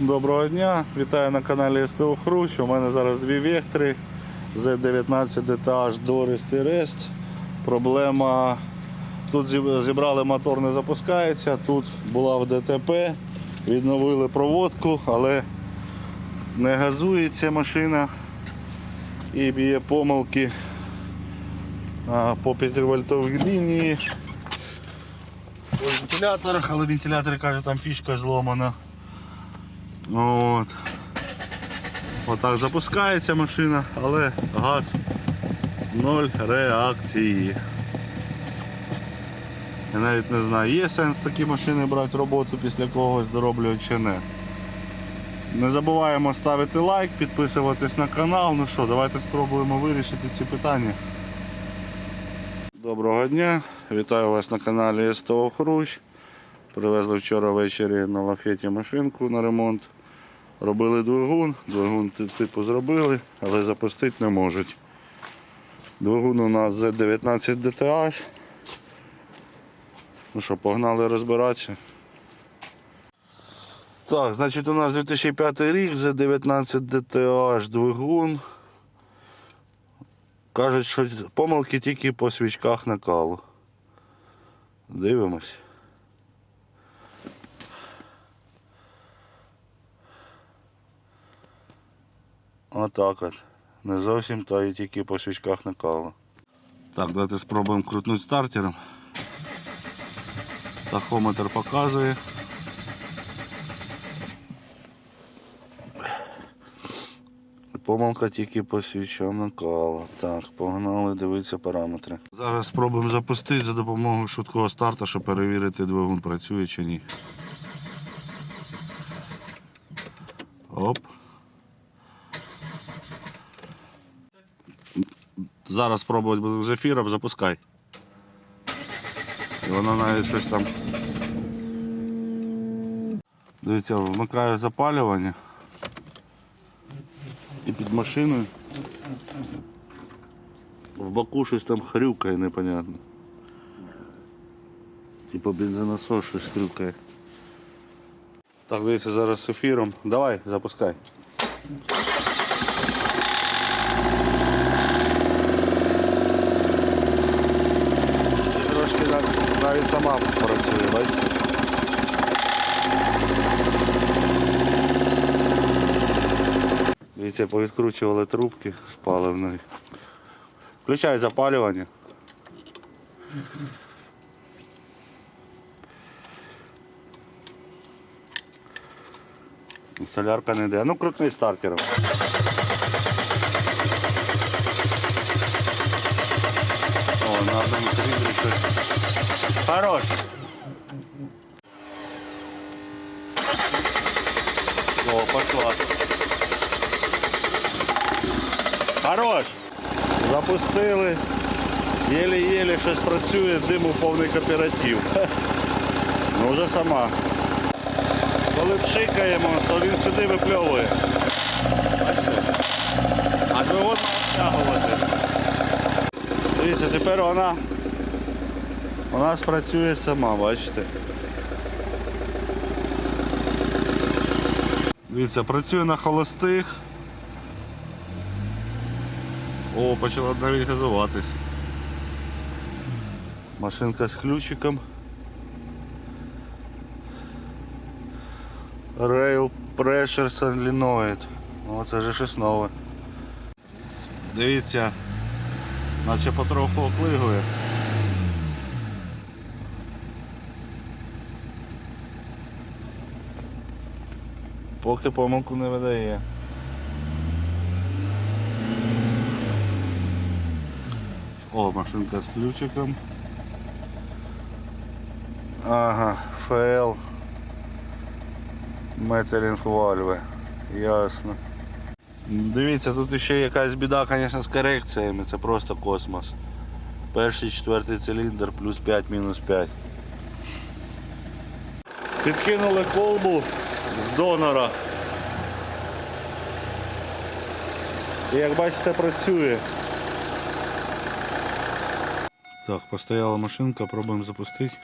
Доброго дня, вітаю на каналі СТО Хрущ. У мене зараз дві вектори Z19 DTH Doris Rest. Проблема тут зібрали мотор не запускається, тут була в ДТП, відновили проводку, але не газується машина і б'є помилки по 5 вольтовій лінії. По вентиляторах, але вентилятори кажуть, там фішка зломана. От. Отак запускається машина, але газ ноль реакції. Я навіть не знаю, є сенс такі машини брати роботу після когось дороблюють чи не. Не забуваємо ставити лайк, підписуватись на канал. Ну що, давайте спробуємо вирішити ці питання. Доброго дня, вітаю вас на каналі СТО Хрущ. Привезли вчора ввечері на лафеті машинку на ремонт. Робили двигун, двигун типу зробили, але запустити не можуть. Двигун у нас Z19 DTH. Ну що, погнали розбиратися. Так, значить у нас 2005 рік, Z19 DTH двигун. Кажуть, що помилки тільки по свічках накалу. Дивимось. Отак от. Не зовсім, та і тільки по свічках накало. Так, давайте спробуємо крутнути стартером. Тахометр показує. Помилка тільки по свічам накала. Так, погнали дивитися параметри. Зараз спробуємо запустити за допомогою швидкого старта, щоб перевірити двигун працює чи ні. Оп. Зараз спробувати будемо з ефіром, запускай. І воно навіть щось там. Дивіться, вмикаю запалювання. І під машиною. В боку щось там хрюкає непонятно. Типа бензонасос щось хрюкає. Так, дивіться, зараз з ефіром. Давай, запускай. Навіть працює, бачите? Дивіться, повідкручували трубки з паливної. Включай запалювання. Солярка не йде. Ну крутний стартером. О, на одному циліндрі щось. Хорош. О, пошла. Хорош. Запустили. Єле-єле щось працює, диму повний кооператив. Ну вже сама. Коли пшикаємо, то він сюди випльовує. А має втягувати. Дивіться, тепер вона у нас працює сама, бачите. Дивіться, працює на холостих. О, почала навіть газуватись. Машинка з ключиком. Rail Pressure Solenoid. О, це вже щось нове. Дивіться, наче потроху оклигує. Поки помилку не видає. О, машинка з ключиком. Ага, ФЛ. Метерінг вальви. Ясно. Дивіться, тут ще якась біда, звісно, з корекціями. Це просто космос. Перший, четвертий циліндр, плюс 5, мінус 5. Підкинули колбу з донора. І як бачите, працює. Так, постояла машинка, пробуємо запустити.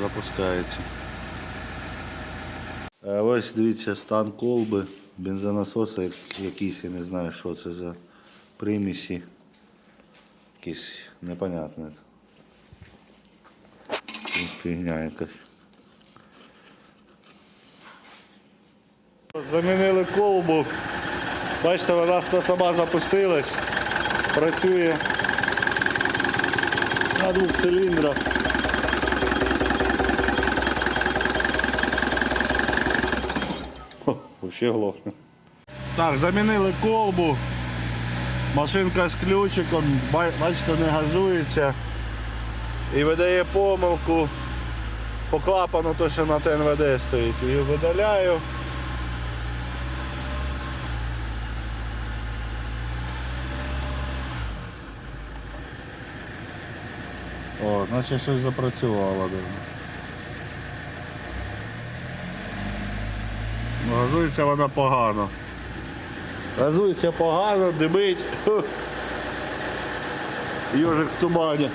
запускається. Е, Ось дивіться стан колби, бензонасоса якийсь, я не знаю, що це за примісі. Якийсь непонятне. Фігня якась. Замінили колбу. Бачите, вона сама запустилась. Працює на двох циліндрах. Вообще глохне. Так, замінили колбу. Машинка з ключиком, бачите, не газується. І видає помилку по клапану, то що на ТНВД стоїть. Її видаляю. О, наче щось запрацювало. даже. Ну, Газується вона погано. Газується погано, димить. Йожик в тумані.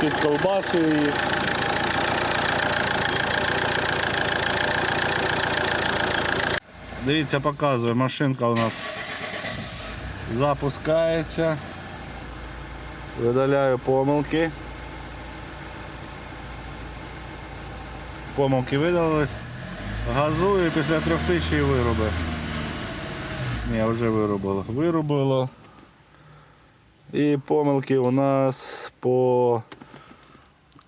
Тут колбасу її. Дивіться, показує, машинка у нас запускається. Видаляю помилки. Помилки видалились. Газую і після трьох тисяч її вироби. Ні, вже виробило. Виробило. І помилки у нас по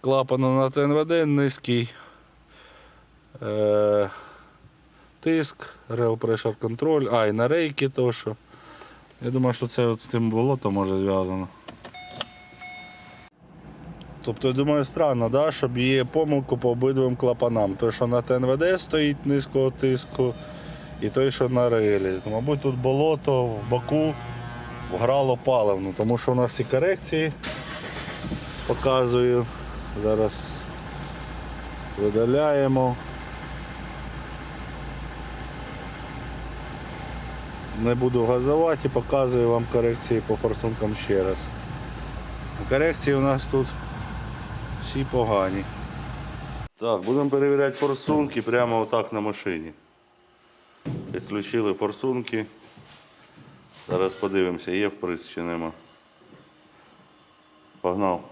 клапану на ТНВД низький. Е, тиск, Rail Pressure Control, а і на рейки то що. Я думаю, що це от з тим болотом може зв'язано. Тобто, я думаю, странно, да, щоб є помилку по обидвим клапанам. Той, що на ТНВД стоїть низького тиску, і той, що на рейлі. Мабуть, тут болото в боку вграло паливну, тому що у нас ці корекції показую. Зараз видаляємо. Не буду газувати і показую вам корекції по форсункам ще раз. Корекції у нас тут всі погані. Так, будемо перевіряти форсунки прямо отак на машині. Підключили форсунки. Зараз подивимося, є вприск чи нема. Погнав.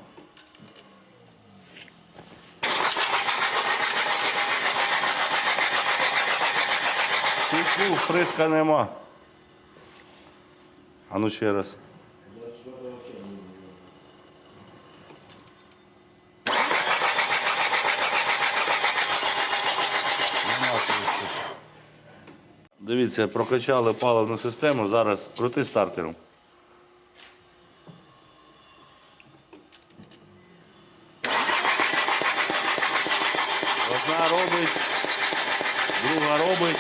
Вприска нема. А ну ще раз. Нема вприску. Дивіться, прокачали паливну систему, зараз крути стартером. Одна робить, друга робить.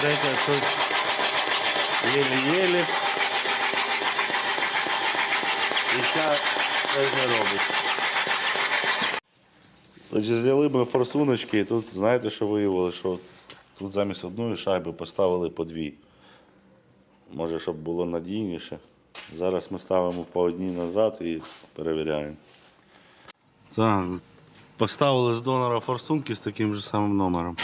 Третя тут єлі-єлі. І ця теж не робить. Отже, зняли ми форсуночки, і тут знаєте, що виявили, що тут замість одної шайби поставили по дві. Може, щоб було надійніше. Зараз ми ставимо по одній назад і перевіряємо. Так, поставили з донора форсунки з таким же самим номером.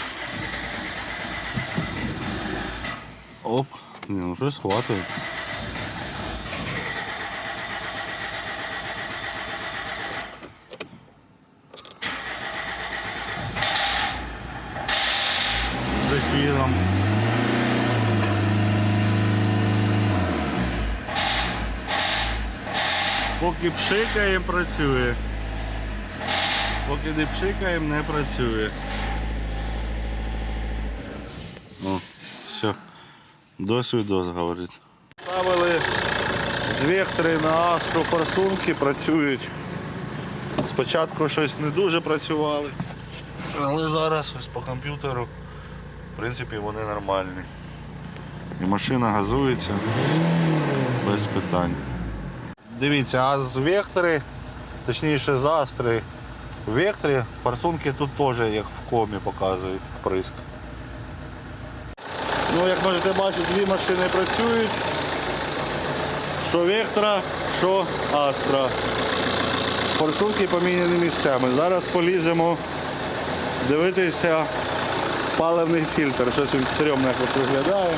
Оп, ні, ну щось хватає. З. Поки пшикаємо, працює. Поки не пшикаємо, не працює. О, все. Досвідос, говорить. Ставили з вектори на астру форсунки, працюють. Спочатку щось не дуже працювали, але зараз ось по комп'ютеру, в принципі, вони нормальні. І машина газується без питань. Дивіться, а з вектори, точніше з астри, в векторі форсунки тут теж як в комі показують вприск. Ну, як можете бачити, дві машини працюють. Що Вектора, що Астра. Форсунки поміняні місцями. Зараз поліземо дивитися паливний фільтр. Щось він стрьомно якось виглядає.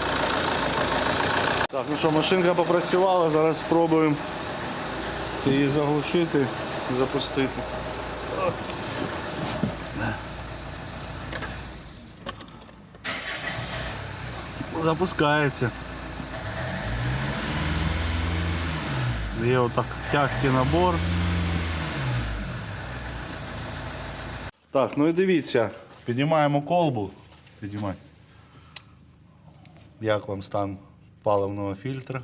Так, ну що, машинка попрацювала, зараз спробуємо її заглушити, запустити. Запускається. Є отак тяжкий набор. Так, ну і дивіться, піднімаємо колбу. Піднімай. Як вам стан паливного фільтра?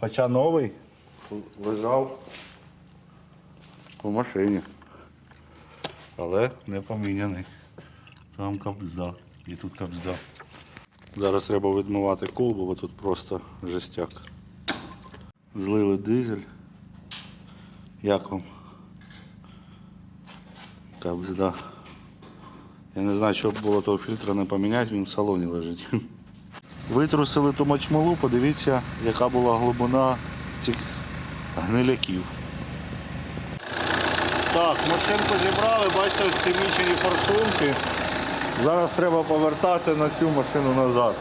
Хоча новий лежав у машині. Але не поміняний. Там капзда. І тут капзда. Зараз треба відмивати колбу, бо тут просто жестяк. Злили дизель. Як вам? Капзда. Я не знаю, що б було того фільтра не поміняти, він в салоні лежить. Витрусили ту мочмалу, подивіться, яка була глибина цих гниляків. Так, машинку зібрали, бачите, ось ці мічені форсунки. Зараз треба повертати на цю машину назад.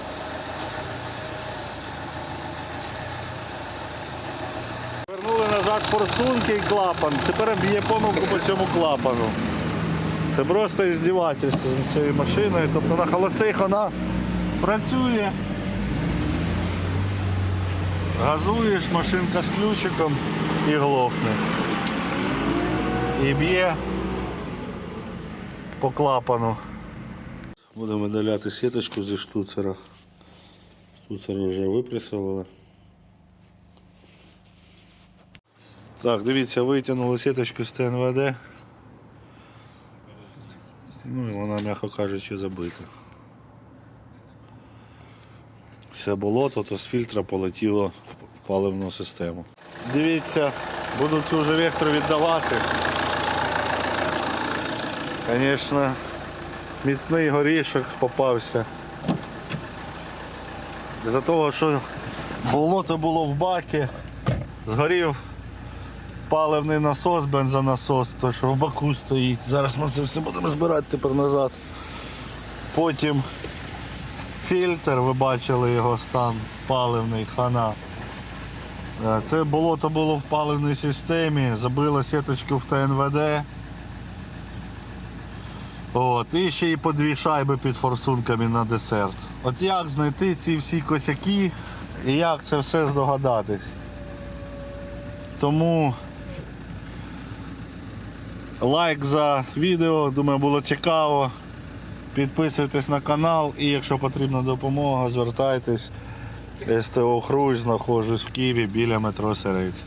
Вернули назад форсунки і клапан. Тепер б'є помилку по цьому клапану. Це просто іздівательство з цією машиною. Тобто на холостих вона працює. Газуєш, машинка з ключиком і глохне. І б'є по клапану. Будемо видаляти сіточку зі штуцера. Штуцер вже випресували. Так, дивіться, витягнули сіточку з ТНВД. Ну і вона, м'яко кажучи, забита. Все болото, то з фільтра полетіло в паливну систему. Дивіться, буду цю вже вектор віддавати. Звісно, міцний горішок попався. За того, що болото було в бакі, згорів паливний насос, бензонасос, то що в баку стоїть. Зараз ми це все будемо збирати тепер назад. Потім фільтр, ви бачили його стан паливний, хана. Е, Це болото було в паливній системі, забило сіточку в ТНВД. От, і ще й по дві шайби під форсунками на десерт. От як знайти ці всі косяки і як це все здогадатись? Тому лайк за відео, думаю, було цікаво. Підписуйтесь на канал і якщо потрібна допомога, звертайтесь. СТО Хрущ, знаходжусь в Києві біля метро Серець.